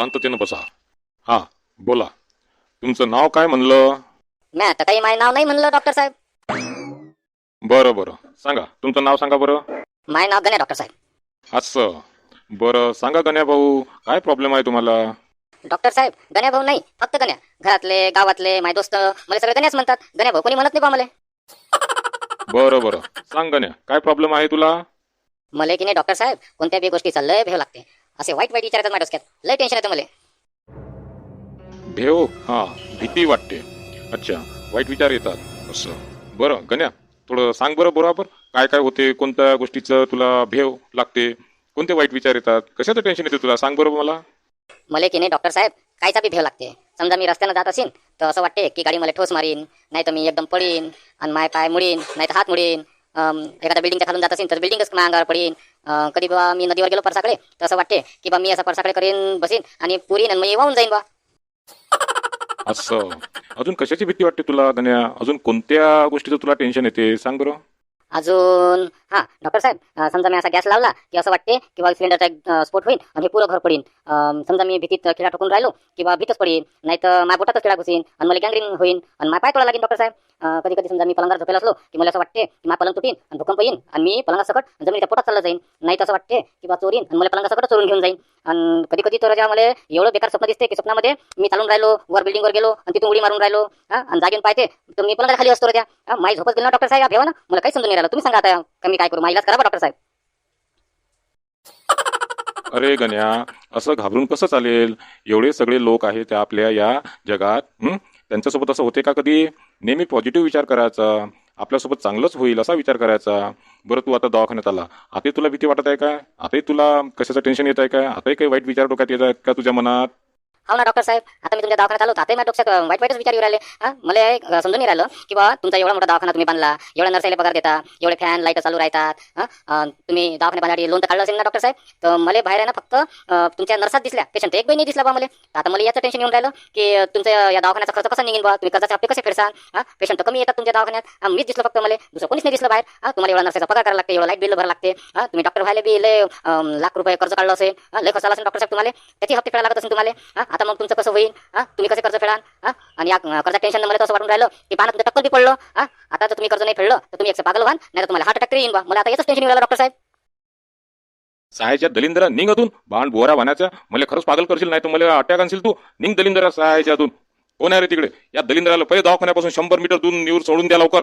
शांततेनं बसा. हा बोला. तुमचं नाव काय म्हणलं? मी आता काही माझं नाव नाही म्हणलं डॉक्टर साहेब. बरं बरं. सांगा तुमचं नाव सांगा बरं. माझं नाव गण्या डॉक्टर साहेब. असं. बरं सांगा गण्या भाऊ काय प्रॉब्लेम आहे तुम्हाला? डॉक्टर साहेब गण्या भाऊ नाही फक्त गण्या. घरातले गावातले माझे दोस्त मला सगळे गण्याच म्हणतात. गण्या भाऊ कोणी म्हणत नाही बा मला? बरं बरं. सांग गण्या काय प्रॉब्लेम आहे तुला? मला की नाही डॉक्टर साहेब कोणत्या बी गोष्टीचा लय भेव लागते. असे वाईट वाईट विचारायचं माझ्या डोसक्यात. लय टेन्शन येतं मला. भेव हा भीती वाटते. अच्छा वाईट विचार येतात. असं. बरं गण्या थोडं सांग बरं बरोबर. काय काय होते कोणत्या गोष्टीचं तुला भेव लागते? कोणते वाईट विचार येतात? कशाचं टेन्शन येते तुला? सांग बरं मला. मला की नाही डॉक्टर साहेब कायचा बी भेव लागते. समजा मी रस्त्यानं जात असेल तर असं वाटते की गाडी मला ठोस मारीन नाही तर मी एकदम पडीन आणि माय पाय मुडीन नाही तर हात मुडीन. एखाद्या बिल्डिंगच्या खालून जात असेल तर बिल्डिंगच अंगावर पडीन? कधी बा मी नदीवर गेलो परसाकडे तर असं वाटते की बा मी असं परसाकडे करीन बसीन आणि पुरीन आणि मी वाहून जाईन बा असं. अजून कशाची भीती वाटते तुला अजून कोणत्या गोष्टीचं तुला टेन्शन येते? सांग बरं. अजून हा डॉक्टर साहेब समजा मी असा गॅस लावला की असं वाटते की सिलेंडरचा एक, स्फोट होईल आणि हे पुरं घर पडीन. समजा मी भीतीत खिळा ठोकून राहिलो किंवा भीतच पडीन नाही तर माझ्या बोटातच खिळा घुसीन आणि मला गँग्रीन होईन आणि माझ्या पाय तोडा लागेल डॉक्टर साहेब. कधी कधी समजा मी पलंगावर झोपेला असलो की मला असं वाटते की माझा पलंग तुटीन आणि भूकंप येईन आणि मी पलंगा सकट जमिनीच्या पोटात चालला जाईन. नाही तर असं वाटते किंवा बा चोरीन आणि मला पलंगा सकट चोरून घेऊन जाईन. आणि कधी कधी तर जेव्हा मला एवढं बेकार स्वप्न दिसते की स्वप्नामध्ये मी चालून राहिलो वर बिल्डिंगवर गेलो आणि तिथून उडी मारून राहिलो. हा आणि जागेन पाहते तर मी पलंगा खाली असतो त्या. माझी झोपच गेलो डॉक्टर साहेब भेवा ना. मला काही समजून नाही राहिलं. तुम्ही सांगा आता कमी काय करू? माईलाच करा डॉक्टर साहेब. अरे गण्या असं घाबरून कसं चालेल? एवढे सगळे लोक आहेत त्या आपल्या या जगात हं? त्यांच्यासोबत असं होते का कधी? नेहमी पॉझिटिव्ह विचार करायचा. आपल्यासोबत चांगलंच होईल असा विचार करायचा. बरं तू आता दवाखान्यात आला. आताही तुला भीती वाटत आहे का? आताही तुला कशाचं टेन्शन येत आहे का? आताही काही वाईट विचार डोक्यात येत आहेत का तुझ्या मनात? हो ना डॉक्टर साहेब. आता मी तुमच्या दवाखान्यात आलो आता डॉक्टर डोक्यात वाईट वाईटच विचार येऊ राहिले. हा? मला समजून नाही राहिलं की बा तुमचा एवढा मोठा दवाखाना तुम्ही बांधला. एवढ्या नर्साईला पगार देता. एवढे फॅन लाइट चालू राहतात. हा? तुम्ही दवाखान्या बांधण्यासाठी लोन तर काढलं असेल ना डॉक्टर साहेब? तर मला बाहेर आहे ना फक्त तुमच्या नर्सात दिसल्या. पेशंट एक नाही दिसला बा मला. आता मला याचं टेन्शन येऊन राहिलं की अं, तुमच्या या दवाखान्याचा खर्च कसा निघेल बा तुम्ही कर्जाचे हप्ते कसे फेडसान हा? पेशंट कमी येतात तुमच्या दवाखान्यात. मीच दिसलं फक्त मला. दुसरं कोणीच नाही दिसलं बाहेर. हा? तुम्हाला एवढा नर्साचा पगार करायला लागते एवढा लाइट बिल भरायला लागते. हा? तुम्ही डॉक्टर व्हायला बी लय लाख रुपये कर्ज काढलं असेल. लय खर्च आला असेल डॉक्टर साहेब तुम्हाला? त्याची हप्ते फेडायला लागत असेल तुम्हाला. हा? आता मग तुमचं कसं होईल? हा? तुम्ही कसे कर्ज फेडाल? हा? आणि या कर्जा टेन्शन मला तसं वाटून राहिलं की पाना तुमचं टक्कल बी पडलं. हा? आता जर तुम्ही कर्ज नाही फेडलं तर तुम्ही एक पागल व्हाल नाही तर तुम्हाला हार्ट अटॅक येईल बा. मला आता याच टेन्शन मिळालं डॉक्टर साहेब. सायच्या दलिंदरा निघ अजून बाण बोरा वाहण्याच्या मला खरंच पागल करशील नाही तर मला अटॅक आणशील तू. निघ दलिंदरा सहायच्या अजून कोण आहे रे तिकडे? या दलिंद्राला पहिले दवाखान्यापासून शंभर मीटर दूर निवर सोडून द्या लवकर.